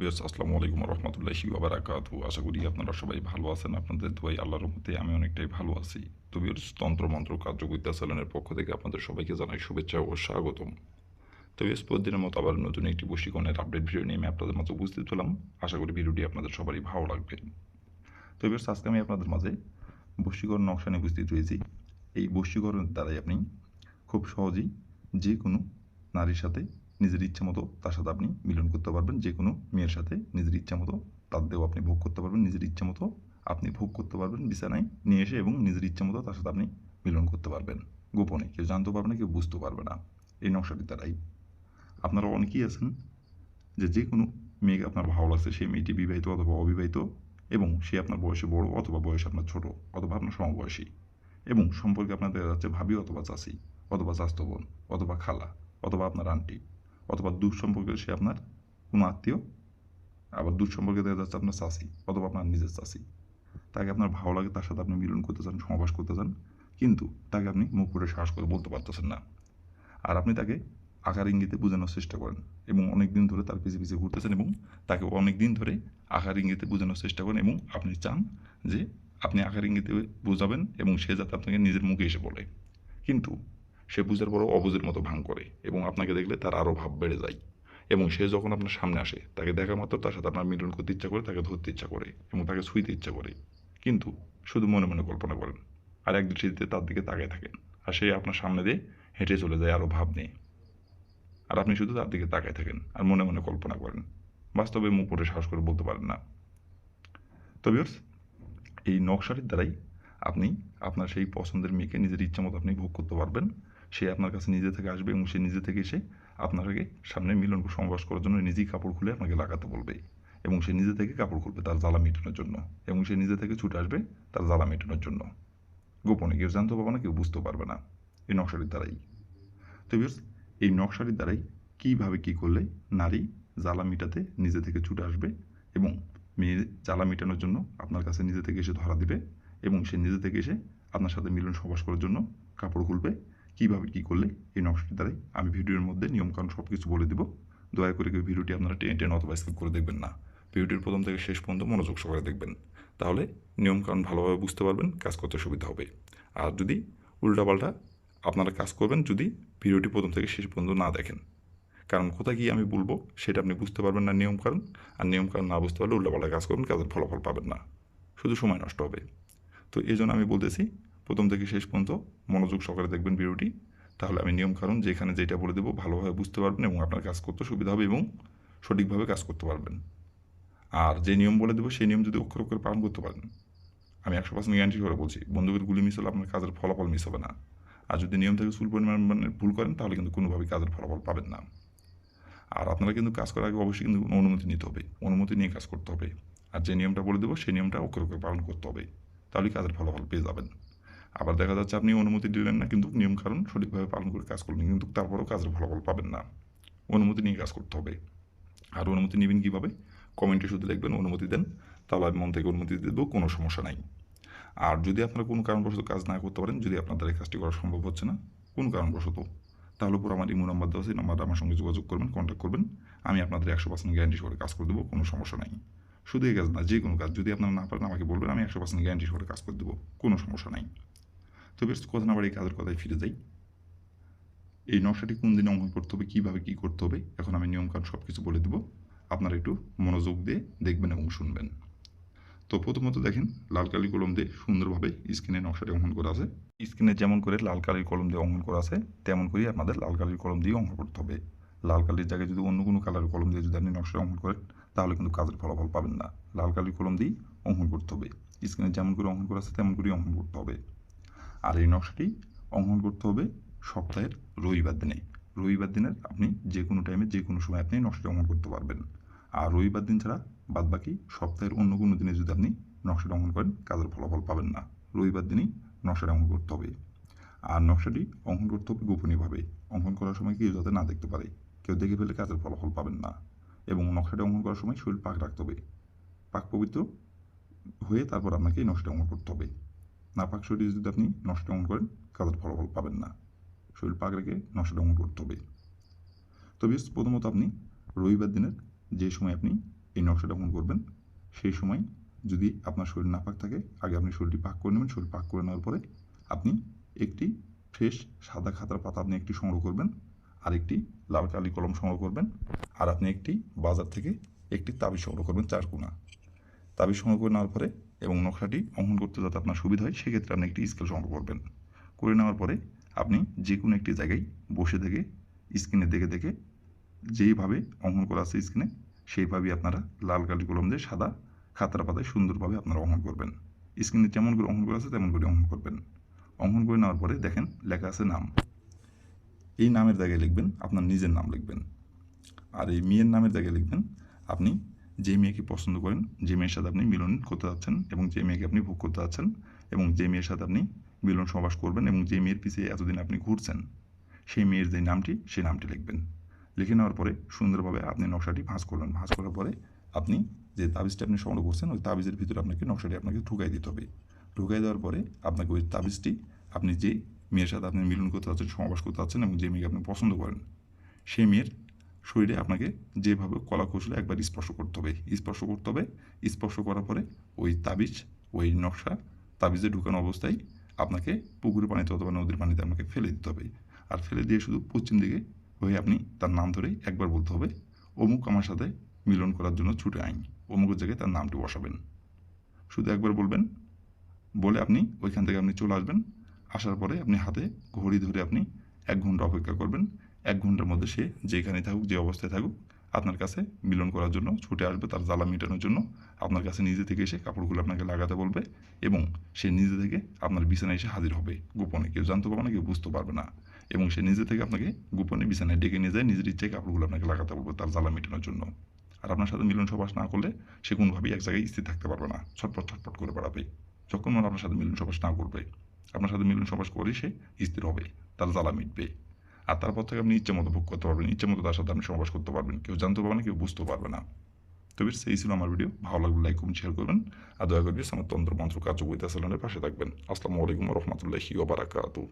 বিয়াস আসসালামু আলাইকুম রহমতুল্লাহি বাবারাকাতু আশা করি আপনারা সবাই ভালো আছেন, আপনাদের দোয়াই আল্লাহর রহমতে আমি অনেকটাই ভালো আছি। তো বিয়াস তন্ত্র, মন্ত্র কার্যবিদ্যা চ্যানেলের পক্ষ থেকে আপনাদের সবাইকে জানাই শুভেচ্ছা ও স্বাগতম। তো বিয়াস প্রতিদিনের মতো আবার নতুন একটি বশীকরণের আপডেট ভিডিও নিয়ে আমি আপনাদের মাঝে উপস্থিত হলাম। আশা করি ভিডিওটি আপনাদের সবারই ভালো লাগবে। তো বিয়াস আজকে আমি আপনাদের মাঝে বশীকরণ নকশা নিয়ে উপস্থিত হয়েছি। এই বশীকরণের দ্বারাই আপনি খুব সহজেই যে কোনো নারীর সাথে নিজের ইচ্ছা মতো তার সাথে আপনি মিলন করতে পারবেন, যে কোনো মেয়ের সাথে নিজের ইচ্ছা মতো তার দেহ আপনি ভোগ করতে পারবেন, নিজের ইচ্ছা মতো আপনি ভোগ করতে পারবেন, বিছানায় নিয়ে এসে এবং নিজের ইচ্ছা মতো তার সাথে আপনি মিলন করতে পারবেন। গোপনে কেউ জানতে পারবে না, কেউ বুঝতে পারবে না। এই নকশাটির দ্বারাই আপনারা অনেকেই আছেন যে যে কোনো মেয়েকে আপনার ভালো লাগছে, সেই মেয়েটি বিবাহিত অথবা অবিবাহিত এবং সে আপনার বয়সে বড় অথবা বয়সে আপনার ছোট অথবা আপনার সমবয়সী এবং সম্পর্কে আপনার দেখা যাচ্ছে ভাবি অথবা চাষি অথবা চাস্ত অথবা খালা অথবা আপনার আন্টি। অথবা দূর সম্পর্কে সে আপনার কোনো আত্মীয়, আবার দূর সম্পর্কে দেখা যাচ্ছে আপনার চাষি অথবা আপনার নিজের চাষি তাকে আপনার ভালো লাগে, তার সাথে আপনি মিলন করতে চান সমাবাস করতে চান, কিন্তু তাকে আপনি মুখ করে সাহস করে বলতে পারতেছেন না। আর আপনি তাকে আকার ইঙ্গিতে বোঝানোর চেষ্টা করেন এবং অনেক দিন ধরে তার পিছিয়ে পিছিয়ে ঘুরতেছেন এবং তাকে অনেক দিন ধরে আকার ইঙ্গিতে বোঝানোর চেষ্টা করেন এবং আপনি চান যে আপনি আকার ইঙ্গিতে বোঝাবেন এবং সে যাতে আপনাকে নিজের মুখে এসে বলে। কিন্তু সে বুঝার পরও অবুঝের মতো ভাঙ করে এবং আপনাকে দেখলে তার আরও ভাব বেড়ে যায়। এবং সে যখন আপনার সামনে আসে, তাকে দেখা মাত্র তার সাথে আপনার মিলন করতে ইচ্ছা করে, তাকে ধরতে ইচ্ছা করে এবং তাকে ছুঁইতে ইচ্ছা করে। কিন্তু শুধু মনে মনে কল্পনা করেন আর এক দৃষ্টিতে তার দিকে তাকিয়ে থাকেন আর সে আপনার সামনে দিয়ে হেঁটে চলে যায় আরও ভাব নেই আর আপনি শুধু তার দিকে তাকায় থাকেন আর মনে মনে কল্পনা করেন। বাস্তবে মুখ করে সাহস করে বলতে পারেন না। তবে এই নকশাটির দ্বারাই আপনি আপনার সেই পছন্দের মেয়েকে নিজের ইচ্ছা মতো আপনি ভোগ করতে পারবেন। সে আপনার কাছে নিজে থেকে আসবে এবং সে নিজে থেকে এসে আপনাকে সামনে মিলন সমাবাস করার জন্য নিজেই কাপড় খুলে আপনাকে লাগাতে বলবে। এবং সে নিজে থেকে কাপড় খুলবে তার জ্বালা মেটানোর জন্য। এবং সে নিজে থেকে ছুটে আসবে তার জ্বালা মেটানোর জন্য। গোপনে কেউ জানতে পারবে না কেউ বুঝতে পারবে না। এই নকশাটির দ্বারাই। তো বিয়ার্স, এই নকশাটির দ্বারাই কীভাবে কী করলে নারী জ্বালা মেটাতে নিজে থেকে ছুটে আসবে এবং মেয়ে জ্বালা মেটানোর জন্য আপনার কাছে নিজে থেকে এসে ধরা দিবে এবং সে নিজে থেকে এসে আপনার সাথে মিলন সবাস করার জন্য কাপড় খুলবে কীভাবে, কী করলে এই নকশাটির দ্বারাই আমি ভিডিওর মধ্যে নিয়মকানুন সব কিছু বলে দেবো। দয়া করে কেউ ভিডিওটি আপনারা টেনে টেনে অথবা স্কিপ করে দেখবেন না। ভিডিওটির প্রথম থেকে শেষ পর্যন্ত মনোযোগ সহকারে দেখবেন। তাহলে নিয়মকানুন ভালোভাবে বুঝতে পারবেন, কাজ করতে সুবিধা হবে। আর যদি উল্টাপাল্টা আপনারা কাজ করবেন, যদি ভিডিওটি প্রথম থেকে শেষ পর্যন্ত না দেখেন। কারণ কোথায় গিয়ে আমি বলব, সেটা আপনি বুঝতে পারবেন না নিয়মকানুন। আর নিয়মকানুন না বুঝতে পারলে উল্টাপাল্টা কাজ করবেন কাজের ফলাফল পাবেন না। শুধু সময় নষ্ট হবে। তো এই জন্য আমি বলতেছি প্রথম থেকে শেষ পর্যন্ত মনোযোগ সহকারে দেখবেন ভিডিওটি। তাহলে আমি নিয়ম নিয়মকানুন যেখানে যেটা বলে দেবো ভালোভাবে বুঝতে পারবেন এবং আপনার কাজ করতে সুবিধা হবে এবং সঠিকভাবে কাজ করতে পারবেন। আর যে নিয়ম বলে দেবো সেই নিয়ম যদি অক্ষর অক্ষরে পালন করতে পারেন। আমি একশো পার্সেন্ট গ্যারান্টি করে বলছি বন্ধুকের গুলি মিস হলে আপনার কাজের ফলাফল মিস হবে না। আর যদি নিয়ম থেকে চুল পরিমাণ মানে ভুল করেন, তাহলে কিন্তু কোনোভাবেই কাজের ফলাফল পাবেন না। আর আপনারা কিন্তু কাজ করার আগে অবশ্যই কিন্তু অনুমতি নিতে হবে, অনুমতি নিয়ে কাজ করতে হবে। আর যে নিয়মটা বলে দেবো সেই নিয়মটা অক্ষর অক্ষরে পালন করতে হবে তাহলে কাজের ফলাফল পেয়ে যাবেন। আবার দেখা যাচ্ছে আপনি অনুমতি দিলেন না, কিন্তু নিয়ম কারণ সঠিকভাবে পালন করে কাজ করলেন কিন্তু তারপরেও কাজের ফলাফল পাবেন না। অনুমতি নিয়ে কাজ করতে হবে। আর অনুমতি নেবেন কীভাবে? কমেন্টে শুধু লিখবেন, অনুমতি দেন তাহলে আমি মন থেকে অনুমতি দেবো, কোনো সমস্যা নাই। আর যদি আপনারা কোনো কারণবশত কাজ না করতে পারেন, যদি আপনাদের এই কাজটি করা সম্ভব হচ্ছে না, কোনো কারণবশত, তাহলে পুরো আমার ইমো নাম্বার দেওয়া আছে নাম্বারটা আমার সঙ্গে যোগাযোগ করবেন কন্ট্যাক্ট করবেন, আমি আপনাদের একশো পার্সেন্ট গ্যারান্টি করে কাজ করে দেবো, কোনো সমস্যা নাই। শুধু এই কাজ না যে কোনো কাজ, যদি আপনারা না পারেন, আমাকে বলবেন, আমি একশো পার্সেন্ট গ্যারান্টি করে কাজ করে দেবো, কোনো সমস্যা নাই। তো বেশ কথা না বাড়ি কাজের কথায় ফিরে যাই। এই নকশাটি কোন দিনে অঙ্কন করতে হবে, কীভাবে কী করতে হবে, এখন আমি নিয়মকানুন সব কিছু বলে দেবো। আপনারা একটু মনোযোগ দিয়ে দেখবেন এবং শুনবেন। তো প্রথমত দেখেন, লাল কালি কলম দিয়ে সুন্দরভাবে স্ক্রিনে নকশাটি অঙ্কন করা আছে। স্ক্রিনে যেমন করে লাল কালির কলম দিয়ে অঙ্কন করা আছে, তেমন করেই আপনাদের লাল কালির কলম দিয়ে অঙ্কন করতে হবে। লাল কালির জায়গায় যদি অন্য কোনো কালারের কলম দিয়ে যদি আপনি নকশাটা অঙ্কন করেন, তাহলে কিন্তু কাজের ফলাফল পাবেন না। লাল কালির কলম দিয়েই অঙ্কন করতে হবে। স্ক্রিনে যেমন করে অঙ্কন করা আছে, তেমন করেই অঙ্কন করতে হবে। আর এই নকশাটি অঙ্কন করতে হবে সপ্তাহের রবিবার দিনে। রবিবার দিনের আপনি যে কোনো টাইমে যে কোনো সময় আপনি নকশাটি অঙ্কন করতে পারবেন। আর রবিবার দিন ছাড়া বাদবাকি সপ্তাহের অন্য কোনো দিনে যদি আপনি নকশাটা অঙ্কন করেন, কাজের ফলাফল পাবেন না। রবিবার দিনই নকশাটা অঙ্কন করতে হবে। আর নকশাটি অঙ্কন করতে হবে গোপনীয়ভাবে। অঙ্কন করার সময় কেউ যাতে না দেখতে পারে, কেউ দেখে ফেলে কাজের ফলাফল পাবেন না। এবং নকশাটা অঙ্কন করার সময় শরীর পাক রাখতে হবে। পাক পবিত্র হয়ে তারপর আপনাকে এই নকশাটা অঙ্কন করতে হবে। না পাক শরীর যদি আপনি নষ্ট অঙ্কন করেন, কাজের ফলাফল পাবেন না। শরীর পাক রেখে নষ্ট অঙ্কন করতে হবে। তবে প্রথমত আপনি রবিবার দিনের যে সময় আপনি এই নকশাটা অঙ্কন করবেন, সেই সময় যদি আপনার শরীর না পাক থাকে, আগে আপনি শরীরটি পাক করে নেবেন। শরীর পাক করে নেওয়ার পরে আপনি একটি ফ্রেশ সাদা খাতার পাতা আপনি একটি সংগ্রহ করবেন, আর একটি লাল কালি কলম সংগ্রহ করবেন, আর আপনি একটি বাজার থেকে একটি তাবিজ সংগ্রহ করবেন চার কোনা। তাবিজ সংগ্রহ করে নেওয়ার পরে এবং নকশাটি অঙ্কন করতে যাতে আপনার সুবিধা হয়, সেক্ষেত্রে আপনি একটি স্কেল সংগ্রহ করবেন। করে নেওয়ার পরে আপনি যে কোনো একটি জায়গায় বসে থেকে স্ক্রিনে দেখে দেখে যেইভাবে অঙ্কন করা আছে স্ক্রিনে সেইভাবেই আপনারা লাল কালি কলম দিয়ে সাদা খাতার পাতায় সুন্দরভাবে আপনারা অঙ্কন করবেন। স্ক্রিনে যেমন করে অঙ্কন করা আছে, তেমন করে অঙ্কন করবেন। অঙ্কন করে নেওয়ার পরে দেখেন লেখা আছে নাম। এই নামের জায়গায় লিখবেন, আপনার নিজের নাম লিখবেন। আর এই মেয়ের নামের জায়গায় লিখবেন, আপনি যে মেয়েকে পছন্দ করেন, যে মেয়ের সাথে আপনি মিলন করতে যাচ্ছেন এবং যে মেয়েকে আপনি ভোগ করতে যাচ্ছেন এবং যে মেয়ের সাথে আপনি মিলন সবাস করবেন এবং যে মেয়ের পিছিয়ে এতদিন আপনি ঘুরছেন, সেই মেয়ের যে নামটি, সেই নামটি লিখবেন। লিখে নেওয়ার পরে সুন্দরভাবে আপনি নকশাটি ভাঁজ করবেন ভাঁজ করার পরে আপনি যে তাবিজটা আপনি সংগ্রহ করছেন, ওই তাবিজের ভিতরে আপনাকে নকশাটি আপনাকে ঢুকাই দিতে হবে। ঢুকাই দেওয়ার পরে আপনাকে ওই তাবিজটি আপনি যে মেয়ের সাথে আপনি মিলন করতে যাচ্ছেন সমাবাস করতে যাচ্ছেন এবং যে মেয়েকে আপনি পছন্দ করেন, সেই মেয়ের শরীরে আপনাকে যেভাবে কলা কৌশলে একবার স্পর্শ করতে হবে। স্পর্শ করতে হবে। স্পর্শ করার পরে ওই তাবিজ, ওই নকশা, তাবিজে ঢুকানো অবস্থায় আপনাকে পুকুরের পানিতে অথবা নদীর পানিতে আপনাকে ফেলে দিতে হবে। আর ফেলে দিয়ে শুধু পশ্চিম দিকে হয়ে আপনি তার নাম ধরেই একবার বলতে হবে, অমুক আমার সাথে মিলন করার জন্য ছুটে আইন। অমুকের জায়গায় তার নামটি বসাবেন। শুধু একবার বলবেন, বলে আপনি ওইখান থেকে আপনি চলে আসবেন। আসার পরে আপনি হাতে ঘড়ি ধরে আপনি এক ঘণ্টা অপেক্ষা করবেন। এক ঘণ্টার মধ্যে সে যেখানে থাকুক, যে অবস্থায় থাকুক, আপনার কাছে মিলন করার জন্য, ছুটে আসবে তার জ্বালা মেটানোর জন্য। আপনার কাছে নিজে থেকে এসে কাপড়গুলো আপনাকে লাগাতে বলবে এবং সে নিজে থেকে আপনার বিছানায় এসে হাজির হবে। গোপনে কেউ জানতে পারবে না, কেউ বুঝতে পারবে না। এবং সে নিজে থেকে আপনাকে গোপনে বিছানায় ডেকে নিয়ে যায় নিজের ইচ্ছায় কাপড়গুলো আপনাকে লাগাতে বলবে তার জ্বালা মেটানোর জন্য। আর আপনার সাথে মিলন সবাস না করলে সে কোনোভাবেই এক জায়গায় স্থির থাকতে পারবে না। ছটপট ছটপট করে বেড়াবে। যখন মনে আপনার সাথে মিলন সবাস না করবে, আপনার সাথে মিলন সবাস করে সে স্থির হবে, তার জ্বালা মিটবে। আর তারপর থেকে আপনি ইচ্ছে মতো ভোগ করতে পারবেন ইচ্ছে মতো তার সাথে আপনি সমাবেশ করতে পারবেন। কেউ জানতে পারবে না, কেউ বুঝতে পারবে না। তবে সেই ছিল আমার ভিডিও ভালো লাগলে লাইক কমেন্ট শেয়ার করবেন। আর দয়া করবেন আমার তন্ত্র মন্ত্র কার্যকরিতা চ্যানেলের পাশে থাকবেন। আসসালামু আলাইকুম রহমতুল্লাহি ওবারাকাতু